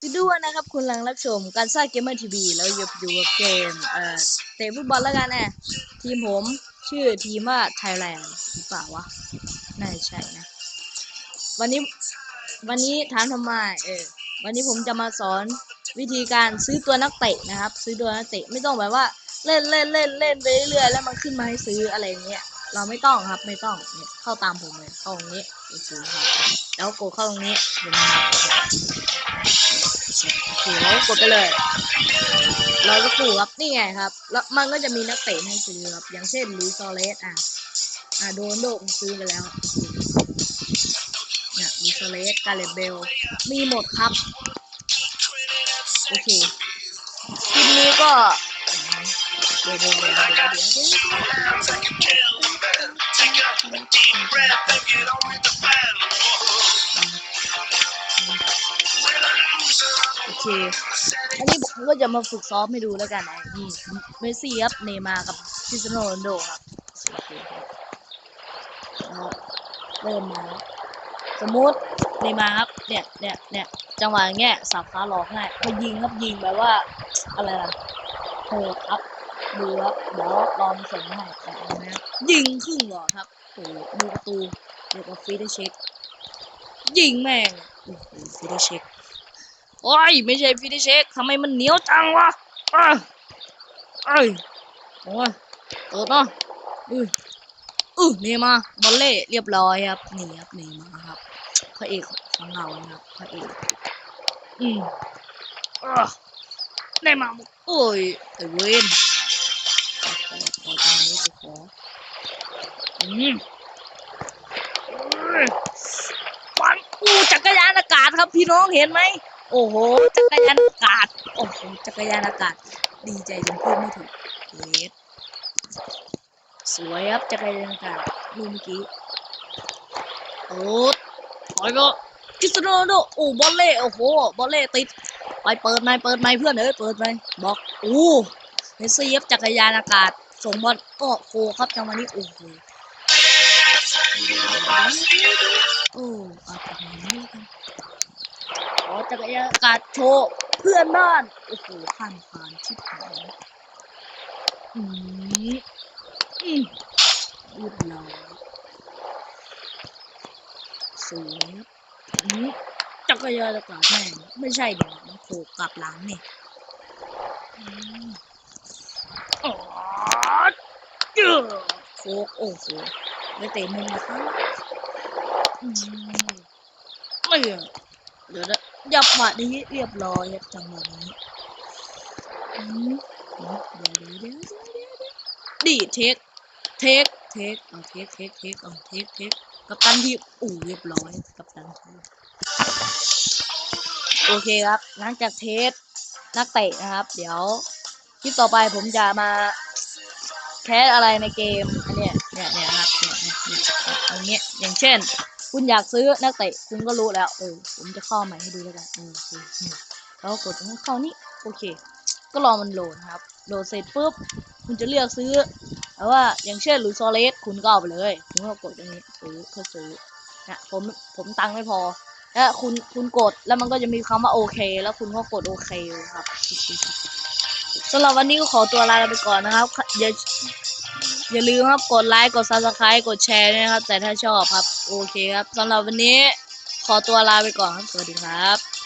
คือด้วยนะครับคุณลังรับชมการสร้างเกมเมอร์ทีวีแล้วอยู่อยู่กับเกมเอ่อเตะฟุตบอลแล้วกันแน่ทีมผมชื่อทีมว่าไทยแลนด์หรือเปล่าวะน่าจะใช่นะ วันนี้วันนี้ถามทำไมเออวันนี้ผมจะมาสอนวิธีการซื้อตัวนักเตะนะครับ ซื้อตัวนักเตะไม่ต้องแบบว่าเล่นเล่นเล่นเล่นไปเรื่อยๆแล้วมันขึ้นมาให้ซื้ออะไรเงี้ยเราไม่ต้องครับไม่ต้องเนี่ยเข้าตามผมเลยเข้าตรงนี้โอเคครับแล้วกดเข้าตรงนี้เดี๋ยวนะครับ โอเคแล้วกดไปเลยเราก็ปลูครับนี่ไงครับ แล้วมันก็จะมีนักเตะให้ซื้อครับ อย่างเช่นลุยซอเลสอะ อะโดนโดผมซื้อไปแล้วเนี่ยลุยซอเลสกาเลเบล มีหมดครับ โอเคคลิปนี้ก็เดี๋ยวเดี๋ยวเดี๋ยวเดี๋ยว โอเค อันนี้ผมก็จะมาฝึกซ้อมให้ดูแล้วกันนะนี่เมสซี่ครับ เนย์มาร์กับคริสโนโรนโดครับเริ่มมาแล้วสมมุติเนย์มาร์ครับ เนี่ยเนี่ยเนี่ยจังหวะอย่างเงี้ยสับขาหลอกง่ายพอยิงครับยิงแบบว่า อะไรล่ะโหครับดูครับเดี๋ยวลองส่งให้แต่นะยิงครึ่งหลอครับโอ้โหดูประตูเดี๋ยวก็ฟรีได้เช็คยิงแม่งโอ้โหฟรีได้เช็ค โอ้ยไม่ใช่ฟินิเชคทำไมมันเหนียวจังวะอะเอ้ยโอ้ยเปิดเนาะอืออือนี่มาบอลเล่เรียบร้อยครับนี่ครับนี่มาครับพระเอกของเราครับพระเอกอืมอะได้มาโอ้ยไอเวนขอขอขอจังนี้ขออืมเอ้ยฟันอู้จักรยานอากาศครับพี่น้องเห็นไหม โอ้โห จักรยานอากาศ โอ้โห จักรยานอากาศ ดีใจจนพูดไม่ถูกเยสสวยครับจักรยานอากาศดูเมื่อกี้ โอ้ถอยก็คริสโนโดโอ้บอลเล่ โอ้โห บอลเล่ติด ไปเปิดไม้เปิดไม้เพื่อนเอ้ย เปิดไม้บอกโอ้เมสซี่ครับจักรยานอากาศ ส่งบอลโอ้โหครับจังหวะนี้ โอ้โหโอ้อาจังหวะนี้แล้วกัน อจักรยานกาศโชว์เพื่อนบ้านโอ้โหผ่านผ่านชิบหายอืมอืมเรียบร้อยสวยครับอืมจักรยานอากาศแม่งไม่ใช่เดี๋ยวมันโผล่กลับหลังนี่อืมอ๋อเจอโคกโอ้โหไม่เตะมุมนะครับอืมไม่อะเดี๋ยวนะ จังหวะนี้เรียบร้อยครับจังหวะนี้อืมเดี๋ยวเดี๋ยวเทคเทคเทคเอาเทคเทคเทคเอาเทคเทคกับตันทีมอู้เรียบร้อยกับตันทีโอเคครับหลังจากเทสนักเตะนะครับ เดี๋ยวคลิปต่อไปผมจะมาแคสอะไรในเกมอันเนี้ยเนี่ยเนี่ยครับเนี่ยเนี่ยเนี่ยอย่างเงี้ยอย่างเช่น คุณอยากซื้อนักเตะคุณก็รู้แล้ว เออ ผมจะเข้าใหม่ให้ดูแล้วกันเออโอเคแล้วกดตรงนี้เข้านี่โอเค ก็รอมันโหลดครับ โหลดเสร็จปุ๊บ คุณจะเลือกซื้อแต่ว่าอย่างเช่นหรือซอเลสคุณก็เอาไปเลยคุณก็กดตรงนี้ซื้อเพื่อซื้อนะผมผมตังค์ไม่พอแล้วคุณคุณกดแล้วมันก็จะมีคำว่าโอเค แล้วคุณก็กดโอเคครับสำหรับวันนี้ก็ขอตัวลาไปก่อนนะครับอย่า อย่าลืมครับกดไลค์กด subscribe กดแชร์ด้วยนะครับ แต่ถ้าชอบครับ โอเคครับสำหรับวันนี้ ขอตัวลาไปก่อนครับ สวัสดีครับ